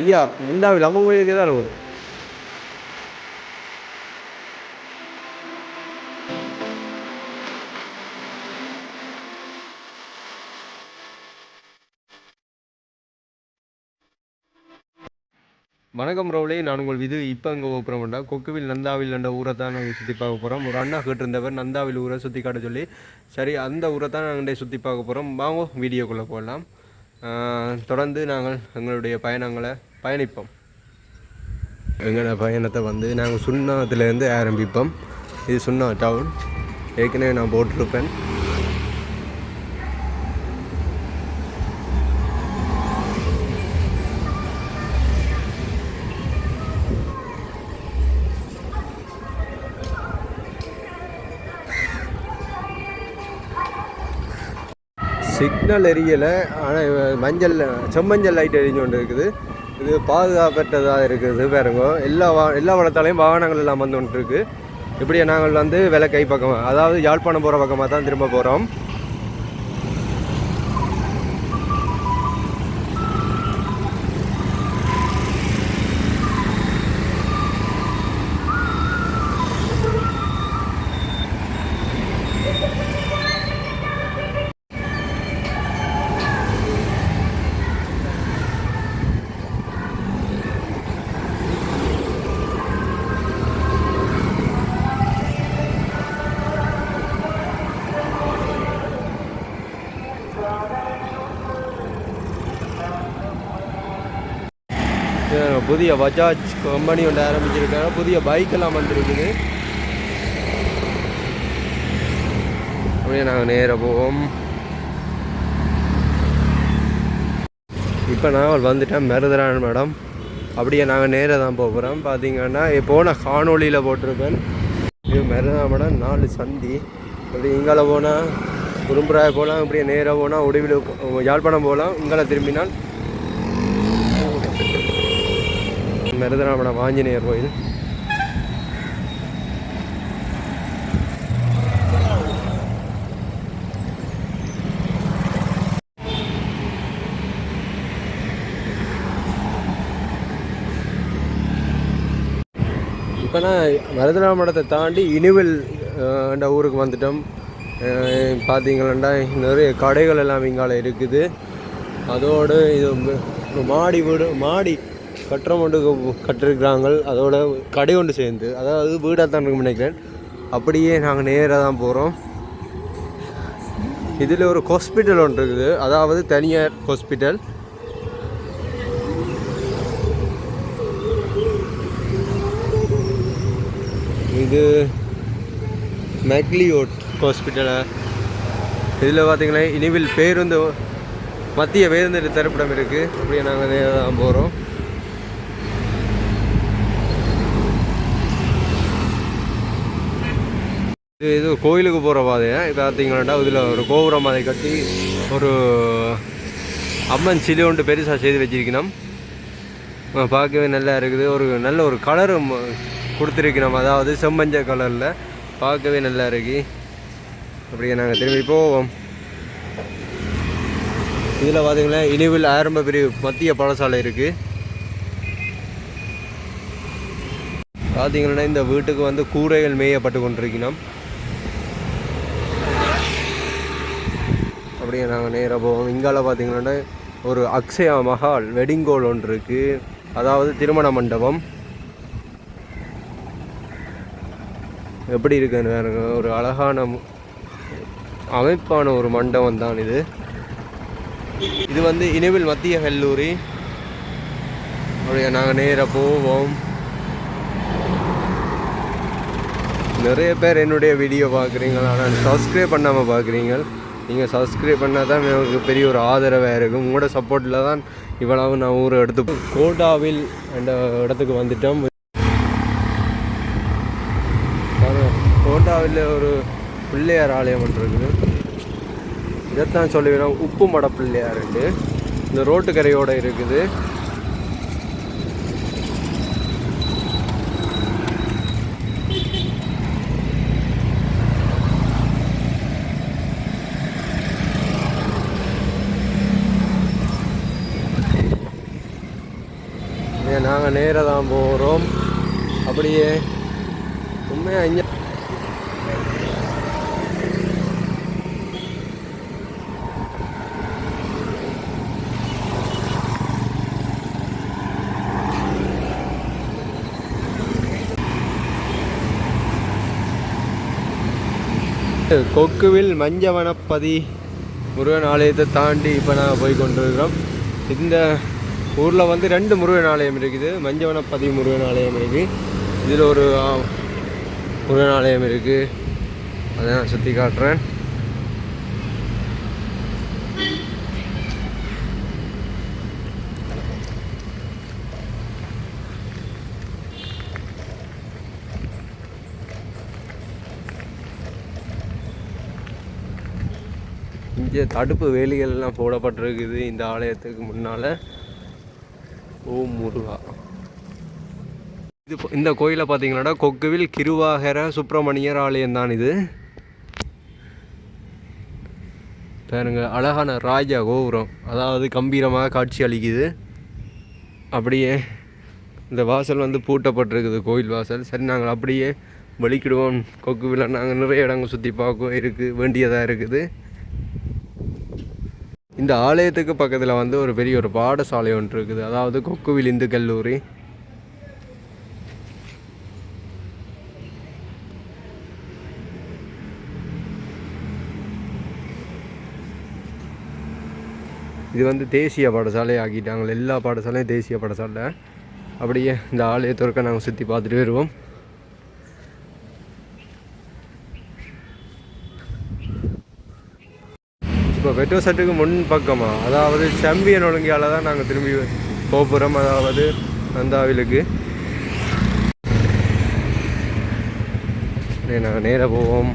ஐயா இந்தாவில் நம்ம கோயிலுக்கு தான் இருக்கும் வணக்கம் ரவுலே நான் உங்கள் இது இப்போ அங்கே போகிறோம்டா கொக்குவில் நந்தாவில் என்ற ஊரை தான் நாங்கள் சுற்றி பார்க்க போகிறோம் ஒரு அண்ணா கேட்டிருந்தவர் நந்தாவில் ஊரை சுற்றி காட்ட சொல்லி. சரி அந்த ஊரை தான் நாங்கள் சுற்றி பார்க்க போகிறோம் வாங்க வீடியோக்குள்ளே போடலாம் தொடர்ந்து நாங்கள் எங்களுடைய பயணங்களை பயணிப்போம். எங்களோட பயணத்தை வந்து நாங்கள் சுண்ணாத்துலேருந்து ஆரம்பிப்போம். இது சுண்ணா டவுன் ஏற்கனவே நான் போட்டிருப்பேன். சிக்னல் எரியலை ஆனால் மஞ்சள் செம்மஞ்சள் லைட் எரிஞ்சு கொண்டு இருக்குது. இது பாதுகாப்பற்றதாக இருக்குது பாருங்க. எல்லா வா எல்லா வளத்தாலையும் வாகனங்கள் எல்லாம் வந்து கொண்டு இருக்கு இப்படியே நாங்கள் வந்து விலை கை பக்கம் அதாவது யாழ்ப்பாணம் போகிற பக்கமாக தான் திரும்ப போகிறோம் புதிய பஜாஜ் கம்பெனி ஒன்று ஆரம்பிச்சிருக்காங்க. புதிய பைக் எல்லாம் அப்படியே நாங்கள் நேராக போவோம். இப்போ நாங்கள் வந்துட்டேன். மருதரான் மேடம். அப்படியே நாங்கள் நேராக தான் போகிறோம் பார்த்தீங்கன்னா போன காணொளியில் போட்டிருப்பேன். இது மருதா மேடம் நாலு சந்தி. அப்படி இங்கால போனால் குறும்புறாய போகலாம் இப்படியே நேராக போனால் உடுவில் யாழ்ப்பாணம் போகலாம் இங்கால திரும்பினால் மருதராமணம் ஆஞ்சநேயர் கோயில். இப்போ நான் தாண்டி இனிவில் என்ற ஊருக்கு வந்துட்டோம். பார்த்தீங்களா நிறைய கடைகள் எல்லாம் இங்கால இருக்குது. அதோடு இது மாடி வீடு மாடி கட்டுறம் ஒன்று கட்டிருக்கிறாங்க அதோட கடை ஒன்று சேர்ந்து அதாவது வீடாக தான் நினைக்கிறேன். அப்படியே நாங்கள் நேராக தான் போகிறோம் இதில் ஒரு ஹாஸ்பிட்டல் ஒன்று இருக்குது. அதாவது தனியார் ஹாஸ்பிட்டல் இது மெக்லியோட் ஹாஸ்பிட்டலா இதில் பார்த்தீங்கன்னா இனிவில் பேருந்து மத்திய பேருந்து திரைப்படம் இருக்குது அப்படியே நாங்கள் நேராக தான் போகிறோம் இது இது கோயிலுக்கு போகிற பாதையை? இப்போ பார்த்தீங்கன்னா இதில் ஒரு கோபுரம் அதை கட்டி ஒரு அம்மன் சிலை ஒன்று பெருசாக செய்து வச்சிருக்கணும். பார்க்கவே நல்லா இருக்குது. ஒரு நல்ல ஒரு கலரும் கொடுத்துருக்கணும். அதாவது செம்மஞ்ச கலரில் பார்க்கவே நல்லா இருக்கு. அப்படியே நாங்கள் திரும்பி போவோம். இதில் பார்த்தீங்கன்னா இனிவில் ஆரம்ப பிரிவு மத்திய பாடசாலை இருக்குது பார்த்தீங்கன்னா இந்த வீட்டுக்கு வந்து கூரைகள் மேயப்பட்டு கொண்டிருக்கணும். அப்படியே நாங்கள் நேராக போவோம். இங்கால பார்த்தீங்கன்னா ஒரு அக்ஷயா மஹால் வெட்டிங் கோல் ஒன்று இருக்குது அதாவது திருமண மண்டபம். எப்படி இருக்குன்னு பாருங்க. ஒரு அழகான அமைப்பான ஒரு மண்டபம் தான் இது. இது வந்து இனிவில் மத்திய கல்லூரி. அப்படியே நாங்கள் நேராக போவோம். நிறைய பேர் என்னுடைய வீடியோ பார்க்குறீங்க ஆனால் சப்ஸ்கிரைப் பண்ணாமல் பார்க்குறீங்க நீங்கள் சப்ஸ்கிரைப் பண்ணால் தான் எனக்கு பெரிய ஒரு ஆதரவாக இருக்கும். உங்களோட சப்போர்ட்டில் தான் இவ்வளவு நான் ஊரை எடுத்து கோட்டாவில் என்ற இடத்துக்கு வந்துட்டோம். கோட்டாவில் ஒரு பிள்ளையார் ஆலயம் ஒன்று இருக்குது. இதைத்தான் சொல்லிவிடும் உப்பு மட பிள்ளையாருண்டு இந்த ரோட்டு கரையோடு இருக்குது நாங்கள் நேராக தான் போகிறோம் அப்படியே உண்மையாக இங்கே கொக்குவில் மஞ்சவனப்பதி முருகன் ஆலயத்தை தாண்டி இப்போ நான் போய் கொண்டிருக்கிறோம். இந்த ஊரில் வந்து ரெண்டு முருகன் ஆலயம் இருக்குது. மஞ்சவனப்பதி முருகன் ஆலயம் இருக்குது இதில் ஒரு முருகன் ஆலயம் இருக்குது அதை நான் சுற்றி காட்டுறேன். இங்கே தடுப்பு வேலிகள் எல்லாம் போடப்பட்டிருக்குது இந்த ஆலயத்துக்கு முன்னால். ஓம் முருகா. இது இந்த கோயிலை பார்த்தீங்கன்னா கொக்குவில் கிருவாகர சுப்பிரமணியர் ஆலயம் தான் இது. பாருங்க அழகான ராஜா கோபுரம். அதாவது கம்பீரமாக காட்சி அளிக்குது. அப்படியே இந்த வாசல் வந்து பூட்டப்பட்டிருக்குது கோயில் வாசல். சரி நாங்கள் அப்படியே வலிக்கிடுவோம் கொக்குவில் நாங்கள் நிறைய இடங்கள் சுற்றி பார்க்க இருக்குது வேண்டியதாக இருக்குது. இந்த ஆலயத்துக்கு பக்கத்தில் வந்து ஒரு பெரிய ஒரு பாடசாலை ஒன்று இருக்குது. அதாவது கொக்குவில் இந்து கல்லூரி. இது வந்து தேசிய பாடசாலை ஆக்கிட்டாங்க எல்லா பாடசாலையும் தேசிய பாடசாலை. அப்படியே இந்த ஆலயத்திற்க நாங்கள் சுற்றி பார்த்துட்டு வருவோம். வெட்டோ செட்டுக்கு முன் பக்கமாக அதாவது சம்பியன் ஒழுங்கியால் தான் நாங்கள் திரும்பி போக போகிறோம் அதாவது நந்தாவிலுக்கு. நாங்கள் நேராக போவோம்.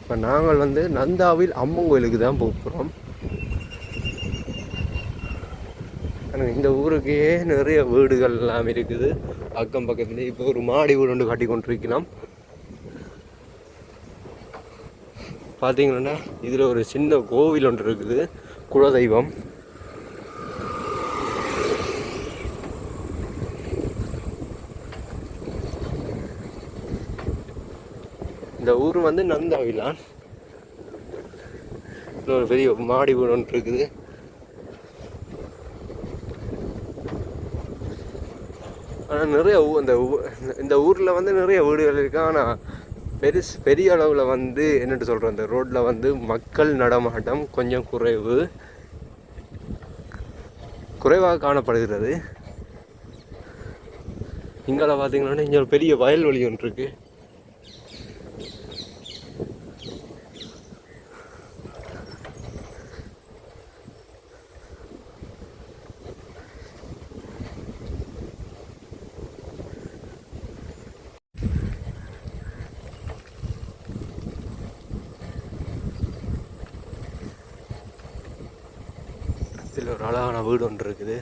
இப்போ நாங்கள் வந்து நந்தாவில் அம்மன் கோயிலுக்கு தான் போக போகிறோம் இந்த ஊருக்கே நிறைய வீடுகள் எல்லாம் இருக்குது. அக்கம் பக்கத்தில் இப்போ ஒரு மாடி வீடு ஒன்று கட்டி கொண்டிருக்கலாம் பார்த்தீங்கன்னா இதில் ஒரு சின்ன கோவில் ஒன்று இருக்குது குலதெய்வம். இந்த ஊர் வந்து நந்தாவிலான் இன்னொரு பெரிய மாடி வீடு ஒன்று இருக்குது. ஆனால் நிறைய இந்த ஊ- இந்த ஊரில் வந்து நிறைய வீடுகள் இருக்கு. ஆனால் பெருஸ் பெரிய அளவில் வந்து என்னட்டு சொல்கிறோம் இந்த ரோட்டில் வந்து மக்கள் நடமாட்டம் கொஞ்சம் குறைவு. குறைவாக காணப்படுகிறது. இங்கால பார்த்தீங்கன்னா இங்கே ஒரு பெரிய வயல்வெளி ஒன்று இருக்குது இதில் ஒரு அழகான வீடு ஒன்று இருக்குது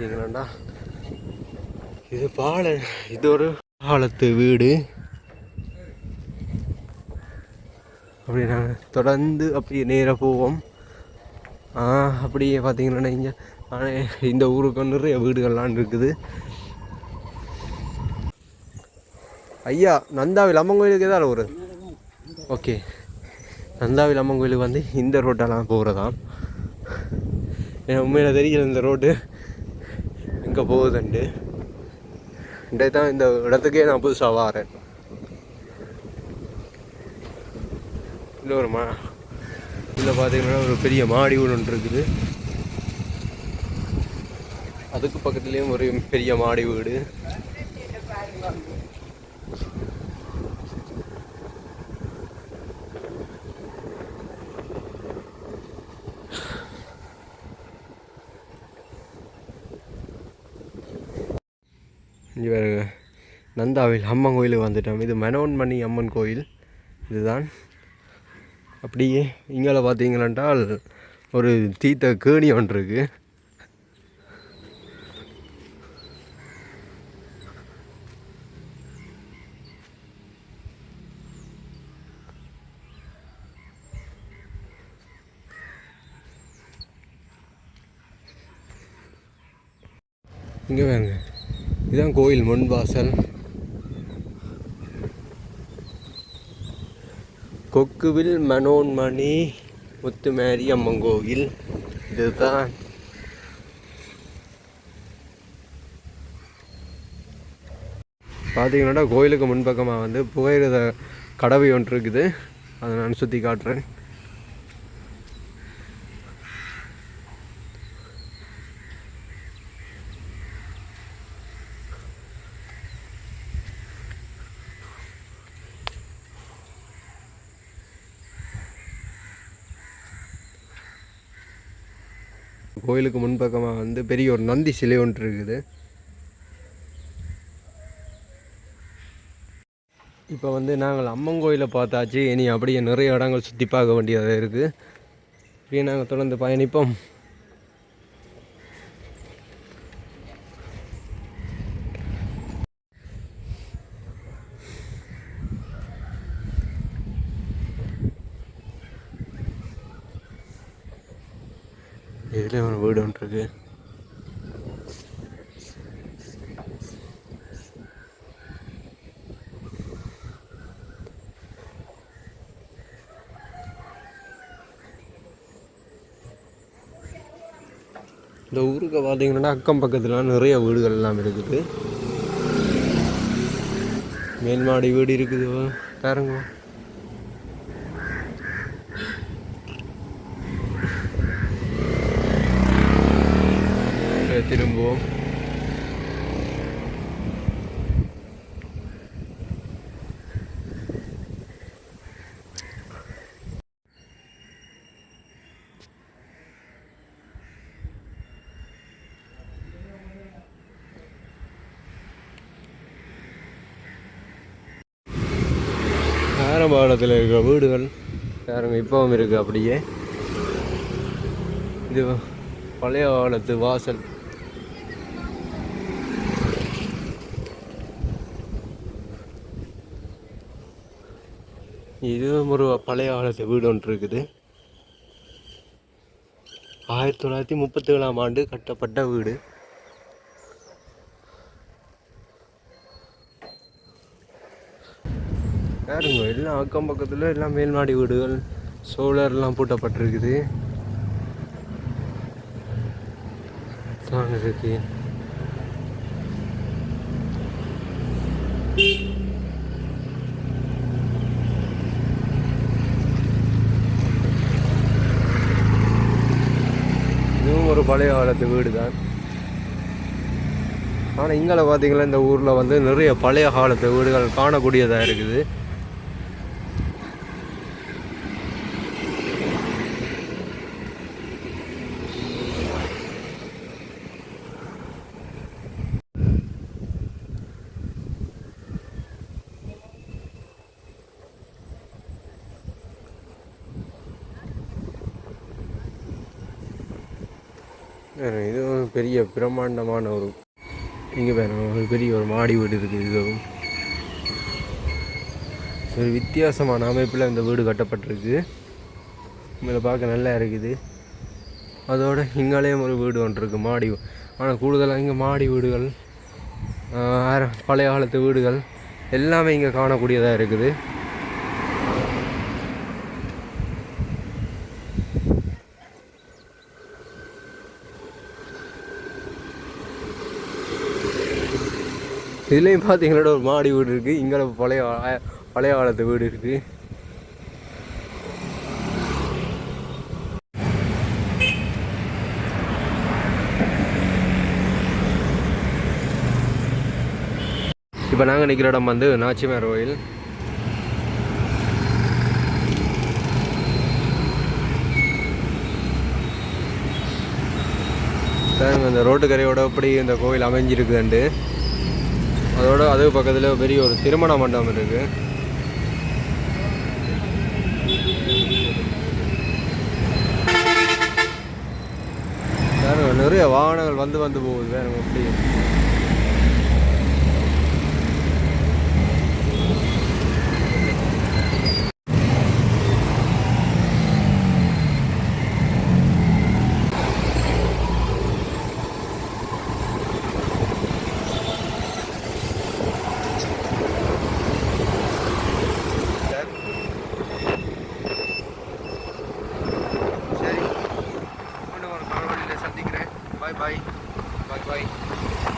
பார்த்தீங்களாண்டா இது பால இது ஒரு பாலத்து வீடு. அப்படி நாங்கள் தொடர்ந்து அப்படியே நேராக போவோம். அப்படியே பார்த்தீங்கன்னா இங்கே ஆனால் இந்த ஊருக்கு நிறைய வீடுகள்லாம் இருக்குது. ஐயா நந்தாவில் அம்மன் கோயிலுக்கு எதாவது ஒரு? ஓகே. நந்தாவில் அம்மன் கோயிலுக்கு வந்து இந்த ரோட்டெல்லாம் போகிறதாம் எனக்கு உண்மையில் தெரியல இந்த ரோடு இங்கே போகுதுண்டு. இன்றைக்கு தான் இந்த இடத்துக்கே நான் புதுசாக வாரேன். இல்லை ஒரு மா இதில் பார்த்தீங்கன்னா ஒரு பெரிய மாடி வீடு ஒன்று இருக்குது. அதுக்கு பக்கத்துலேயும் ஒரு பெரிய மாடி வீடு. இவர் நந்தாவில் அம்மன் கோயிலுக்கு வந்துட்டோம். இது மனோன்மணி அம்மன் கோயில். இதுதான். அப்படியே இங்கே பார்த்தீங்களென்றால் ஒரு தீத்த கேணி ஒன்று இருக்குது இங்கே வேணுங்க இதுதான் கோயில் முன் வாசல் கொக்குவில் மனோன்மணி முத்துமேரி அம்மன் கோயில். இதுதான். பார்த்தீங்கன்னா கோயிலுக்கு முன்பக்கமாக வந்து புகையிரத கடவை ஒன்று இருக்குது. அதை நான் சுற்றி காட்டுறேன். கோயிலுக்கு முன்பக்கமாக வந்து பெரிய ஒரு நந்தி சிலை ஒன்று இருக்குது. இப்போ வந்து நாங்கள் அம்மன் கோயிலை பார்த்தாச்சு. இனி அப்படியே நிறைய இடங்கள் சுற்றி பார்க்க வேண்டியதாக இருக்குது இப்படியே நாங்கள் தொடர்ந்து பயணிப்போம். இதில் ஒரு வீடு ஒன்று இருக்குது இந்த ஊருக்கு பார்த்தீங்கன்னா அக்கம் பக்கத்துலலாம் நிறைய வீடுகள் எல்லாம் இருக்குது. மேல்மாடி வீடு இருக்குது. பாருங்க அப்படியே திரும்புவோம் ஆரம்பாளத்தில் இருக்கிற வீடுகள். பாருங்க இப்பவும் இருக்கு அப்படியே. இது பழைய காலத்து வாசல். இது ஒரு பழைய காலத்து வீடு ஒன்று இருக்குது. ஆயிரத்தி தொள்ளாயிரத்தி முப்பத்தி ஏழாம் ஆண்டு கட்டப்பட்ட வீடு. எல்லாம் அக்கம் பக்கத்தில் எல்லாம் மேல்மாடி வீடுகள் சோலார்லாம் பூட்டப்பட்டிருக்குது. தான் இருக்கு இதுவும் ஒரு பழைய காலத்து வீடு தான் ஆனால் இங்கே பார்த்தீங்கன்னா இந்த ஊரில் வந்து நிறைய பழைய காலத்து வீடுகள் காணக்கூடியதாக இருக்குது. இது ஒரு பெரிய பிரம்மாண்டமான ஒரு இங்கே பாருங்க ஒரு பெரிய ஒரு மாடி வீடு இருக்குது இதுவும் ஒரு வித்தியாசமான அமைப்பில் இந்த வீடு கட்டப்பட்டிருக்கு. இதில் பார்க்க நல்லா இருக்குது. அதோட இங்காலேயும் ஒரு வீடு ஒன்று இருக்குது மாடி ஆனால் கூடுதலாக இங்கே மாடி வீடுகள் பழைய காலத்து வீடுகள் எல்லாமே இங்கே காணக்கூடியதாக இருக்குது. இதுலேயும் பார்த்தீங்கன்னா ஒரு மாடி வீடு இருக்குது இங்கே பழைய பழைய காலத்து வீடு இருக்குது இப்போ நாங்கள் நிற்கிற இடம் வந்து நாச்சிமார் கோயில். பாருங்க இந்த ரோட்டுக்கரையோட எப்படி இந்த கோயில் அமைஞ்சிருக்குதுண்டு. அதோட அது பக்கத்தில் பெரிய ஒரு திருமண மண்டபம் இருக்குது நிறைய வாகனங்கள் வந்து வந்து போகுது பாருங்க எப்படி?